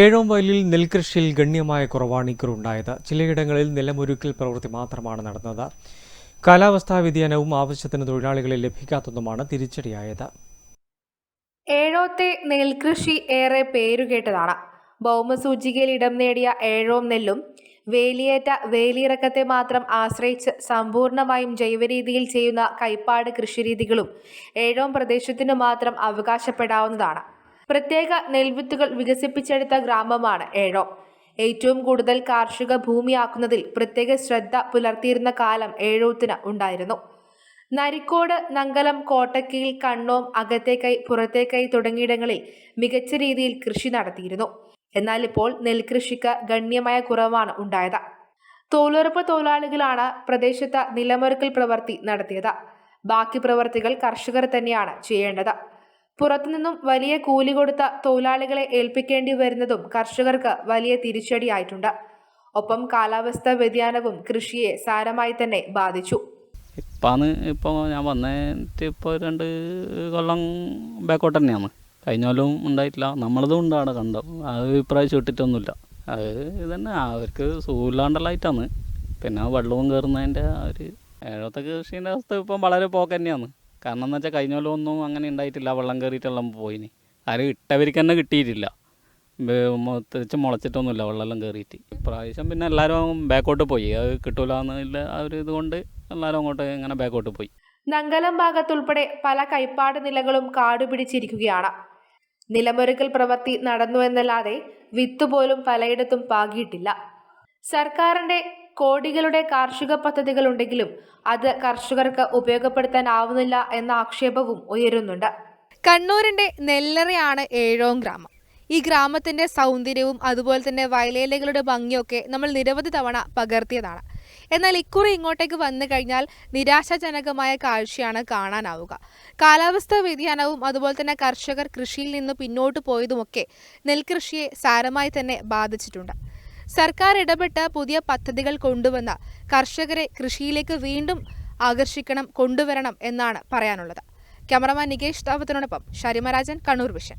ഏഴോം വയലിൽ നെൽകൃഷിയിൽ ഗണ്യമായ കുറവാണ് ഇക്കുറുണ്ടായത് ചിലയിടങ്ങളിൽ നിലമൊരുക്കൽ പ്രവൃത്തി മാത്രമാണ് നടന്നത്. കാലാവസ്ഥാ വ്യതിയാനവും ആവശ്യത്തിന് തൊഴിലാളികളെ ലഭിക്കാത്തതുമാണ് തിരിച്ചടിയായത്. ഏഴോത്തെ നെൽകൃഷി ഏറെ പേരുകേട്ടതാണ്. ഭൗമസൂചികയിൽ ഇടം നേടിയ ഏഴോം നെല്ലും വേലിയേറ്റ വേലിയിറക്കത്തെ മാത്രം ആശ്രയിച്ച് സമ്പൂർണമായും ജൈവരീതിയിൽ ചെയ്യുന്ന കൈപ്പാട് കൃഷിരീതികളും ഏഴോം പ്രദേശത്തിനു മാത്രം അവകാശപ്പെടാവുന്നതാണ്. പ്രത്യേക നെൽവിത്തുകൾ വികസിപ്പിച്ചെടുത്ത ഗ്രാമമാണ് ഏഴോം. ഏറ്റവും കൂടുതൽ കാർഷിക ഭൂമിയാക്കുന്നതിൽ പ്രത്യേക ശ്രദ്ധ പുലർത്തിയിരുന്ന കാലം ഏഴോത്തിന് ഉണ്ടായിരുന്നു. നരിക്കോട് നങ്കലം കോട്ടക്കീൽ കണ്ണോം അകത്തേക്കൈ പുറത്തേക്കൈ തുടങ്ങിയിടങ്ങളിൽ മികച്ച രീതിയിൽ കൃഷി നടത്തിയിരുന്നു. എന്നാൽ ഇപ്പോൾ നെൽകൃഷിക്ക് ഗണ്യമായ കുറവാണ് ഉണ്ടായത്. തൊഴിലുറപ്പ് തൊഴിലാളികളാണ് പ്രദേശത്ത് നിലമൊരുക്കൽ പ്രവൃത്തി നടത്തിയത്. ബാക്കി പ്രവർത്തികൾ കർഷകർ തന്നെയാണ് ചെയ്യേണ്ടത്. പുറത്തുനിന്നും വലിയ കൂലി കൊടുത്ത തൊഴിലാളികളെ ഏൽപ്പിക്കേണ്ടി വരുന്നതും കർഷകർക്ക് വലിയ തിരിച്ചടിയായിട്ടുണ്ട്. ഒപ്പം കാലാവസ്ഥാ വ്യതിയാനവും കൃഷിയെ സാരമായി തന്നെ ബാധിച്ചു. ഇപ്പാന്ന് ഇപ്പോൾ ഞാൻ വന്നിട്ട് ഇപ്പോൾ രണ്ട് കൊല്ലം ബാക്കോട്ട് തന്നെയാണ്. കഴിഞ്ഞ കൊല്ലവും ഉണ്ടായിട്ടില്ല. നമ്മളതും ഉണ്ടാണ് അവിടെ കണ്ടോ? അത് ഇപ്രാവശ്യം ഇട്ടിട്ടൊന്നുമില്ല. അത് ഇതന്നെ. അവർക്ക് സൂല്ലാണ്ടല്ലായിട്ടാണ് പിന്നെ വെള്ളവും കയറുന്നതിന്റെ ഒരു ഏഴത്തെ കൃഷീന്റെ അവസ്ഥ ഇപ്പം വളരെ പോക്ക് തന്നെയാണ്. കാരണം എന്ന് വെച്ചാൽ കഴിഞ്ഞ കൊല്ലം ഒന്നും അങ്ങനെ ഉണ്ടായിട്ടില്ല വെള്ളം കയറിയിട്ടെല്ലാം പോയിന്. ആരും ഇട്ടവർക്ക് തന്നെ കിട്ടിയിട്ടില്ല. തിരിച്ച് മുളച്ചിട്ടൊന്നുമില്ല വെള്ളമെല്ലാം കയറിയിട്ട് ഇപ്രാവശ്യം പിന്നെ എല്ലാവരും ബാക്കോട്ട് പോയി. അത് കിട്ടൂല എന്നുള്ള ആ ഒരു ഇതുകൊണ്ട് എല്ലാവരും അങ്ങോട്ട് ഇങ്ങനെ ബാക്കോട്ട് പോയി. നങ്കലം ഭാഗത്തുൾപ്പെടെ പല കൈപ്പാട് നിലകളും കാടുപിടിച്ചിരിക്കുകയാണ്. നിലമൊരുക്കൽ പ്രവൃത്തി നടന്നുവെന്നല്ലാതെ വിത്ത് പോലും പലയിടത്തും പാകിയിട്ടില്ല. സർക്കാരിന്റെ കോടികളുടെ കാർഷിക പദ്ധതികൾ ഉണ്ടെങ്കിലും അത് കർഷകർക്ക് ഉപയോഗപ്പെടുത്താനാവുന്നില്ല എന്ന ആക്ഷേപവും ഉയരുന്നുണ്ട്. കണ്ണൂരിന്റെ നെല്ലറയാണ് ഏഴോം ഗ്രാമം. ഈ ഗ്രാമത്തിന്റെ സൗന്ദര്യവും അതുപോലെ തന്നെ വയലേലകളുടെ ഭംഗിയൊക്കെ നമ്മൾ നിരവധി തവണ പകർത്തിയതാണ്. എന്നാൽ ഇക്കുറി ഇങ്ങോട്ടേക്ക് വന്നു കഴിഞ്ഞാൽ നിരാശാജനകമായ കാഴ്ചയാണ് കാണാനാവുക. കാലാവസ്ഥാ വ്യതിയാനവും അതുപോലെ തന്നെ കർഷകർ കൃഷിയിൽ നിന്ന് പിന്നോട്ട് പോയതുമൊക്കെ നെൽകൃഷിയെ സാരമായി തന്നെ ബാധിച്ചിട്ടുണ്ട്. സർക്കാർ ഇടപെട്ട് പുതിയ പദ്ധതികൾ കൊണ്ടുവന്ന കർഷകരെ കൃഷിയിലേക്ക് വീണ്ടും ആകർഷിക്കണം കൊണ്ടുവരണം എന്നാണ് പറയാനുള്ളത്. ക്യാമറമാൻ നികേഷ് താവത്തിനോടൊപ്പം ഷരിമരാജൻ കണ്ണൂർ വിഷൻ.